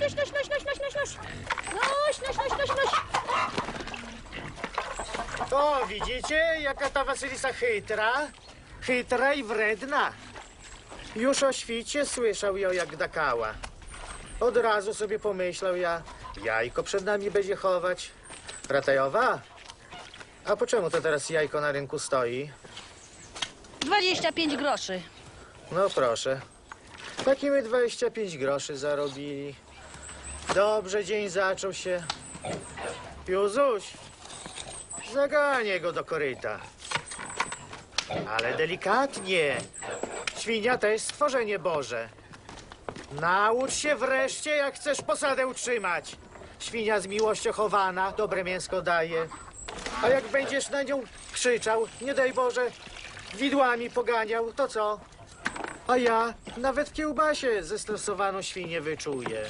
noś, noś, noś, noś, noś, noś, noś, noś. Noś, noś, noś, noś, noś. O, widzicie, jaka ta Wasylisa chytra? Chytra i wredna. Już o świcie słyszał ją, jak dakała. Od razu sobie pomyślał ja, jajko przed nami będzie chować. Ratajowa? A po czemu to teraz jajko na rynku stoi? 25 groszy. No proszę. Taki my 25 groszy zarobili. Dobrze dzień zaczął się. Józuś, zaganię go do koryta. Ale delikatnie. Świnia to jest stworzenie Boże. Naucz się wreszcie, jak chcesz posadę utrzymać. Świnia z miłością chowana, dobre mięsko daje. A jak będziesz na nią krzyczał, nie daj Boże, widłami poganiał, to co? A ja nawet w kiełbasie zestresowaną świnię wyczuję.